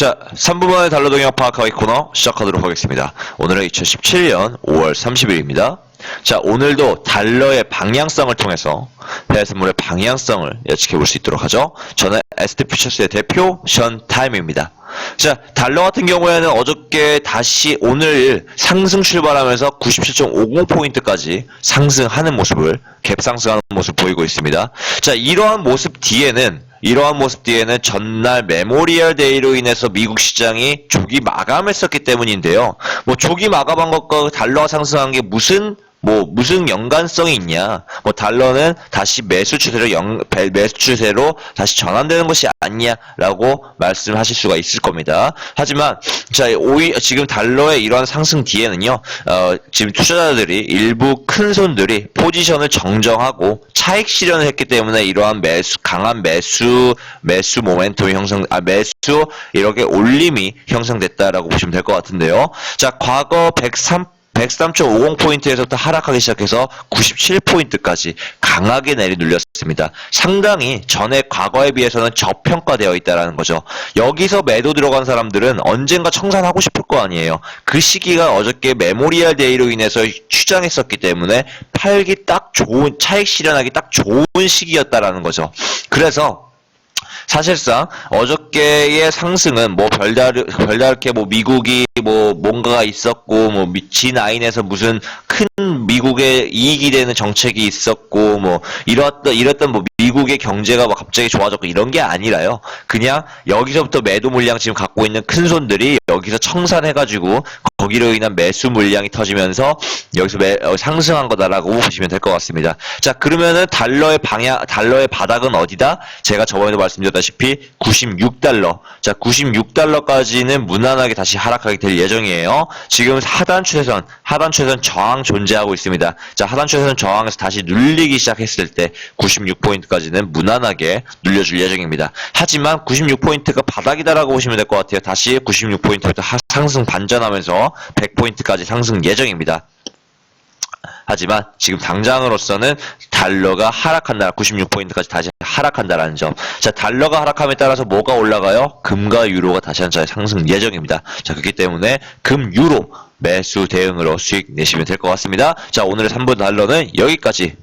자, 3부만의 달러 동향 파악하기 코너 시작하도록 하겠습니다. 오늘은 2017년 5월 30일입니다. 자, 오늘도 달러의 방향성을 통해서 해외선물의 방향성을 예측해 볼 수 있도록 하죠. 저는 ST 퓨처스의 대표 션 타임입니다. 자, 달러 같은 경우에는 어저께 다시 오늘 상승 출발하면서 97.50포인트까지 상승하는 모습을 갭 상승하는 모습 보이고 있습니다. 자, 이러한 모습 뒤에는 이러한 모습 뒤에는 전날 메모리얼 데이로 인해서 미국 시장이 조기 마감했었기 때문인데요. 뭐 조기 마감한 것과 달러가 상승한 게 무슨 뭐 무슨 연관성이 있냐? 뭐 달러는 다시 매수 추세로 영, 배- 매수 추세로 다시 전환되는 것이 아니냐라고 말씀하실 수가 있을 겁니다. 하지만 자 오히 지금 달러의 이러한 상승 뒤에는요, 어, 지금 투자자들이 일부 큰 손들이 포지션을 정정하고 차익 실현을 했기 때문에 이러한 매수 강한 매수 매수 모멘텀이 형성 아 매수 이렇게 올림이 형성됐다라고 보시면 될 것 같은데요. 자 과거 103 103.50포인트에서부터 하락하기 시작해서 97포인트까지 강하게 내리눌렸습니다. 상당히 전에 과거에 비해서는 저평가되어 있다라는 거죠. 여기서 매도 들어간 사람들은 언젠가 청산하고 싶을 거 아니에요. 그 시기가 어저께 메모리얼 데이로 인해서 추장했었기 때문에 팔기 딱 좋은, 차익 실현하기 딱 좋은 시기였다라는 거죠. 그래서 사실상 어저께의 상승은 뭐 별다르 별다르게 뭐 미국이 뭐 뭔가가 있었고 뭐 G9에서 무슨 큰 미국의 이익이 되는 정책이 있었고 뭐 이랬던 이랬던 뭐 미국의 경제가 막 갑자기 좋아졌고 이런 게 아니라요. 그냥 여기서부터 매도 물량 지금 갖고 있는 큰 손들이 여기서 청산해가지고 거기로 인한 매수 물량이 터지면서 여기서 매, 어, 상승한 거다라고 보시면 될 것 같습니다. 자 그러면은 달러의 방향 달러의 바닥은 어디다? 제가 저번에도 말씀드렸다시피 96달러. 자 96달러까지는 무난하게 다시 하락하게 될 예정이에요. 지금 하단 추세선 하단 추세선 저항 존재하고 있습니다. 자 하단 추세선 저항에서 다시 눌리기 시작했을 때 96 포인트까지는 무난하게 눌려줄 예정입니다. 하지만 96포인트가 바닥이다라고 보시면 될 것 같아요. 다시 96포인트부터 상승 반전하면서 100포인트까지 상승 예정입니다. 하지만 지금 당장으로서는 달러가 하락한다. 96포인트까지 다시 하락한다라는 점. 자, 달러가 하락함에 따라서 뭐가 올라가요? 금과 유로가 다시 한 차례 상승 예정입니다. 자, 그렇기 때문에 금, 유로 매수 대응으로 수익 내시면 될 것 같습니다. 자, 오늘의 3분 달러는 여기까지.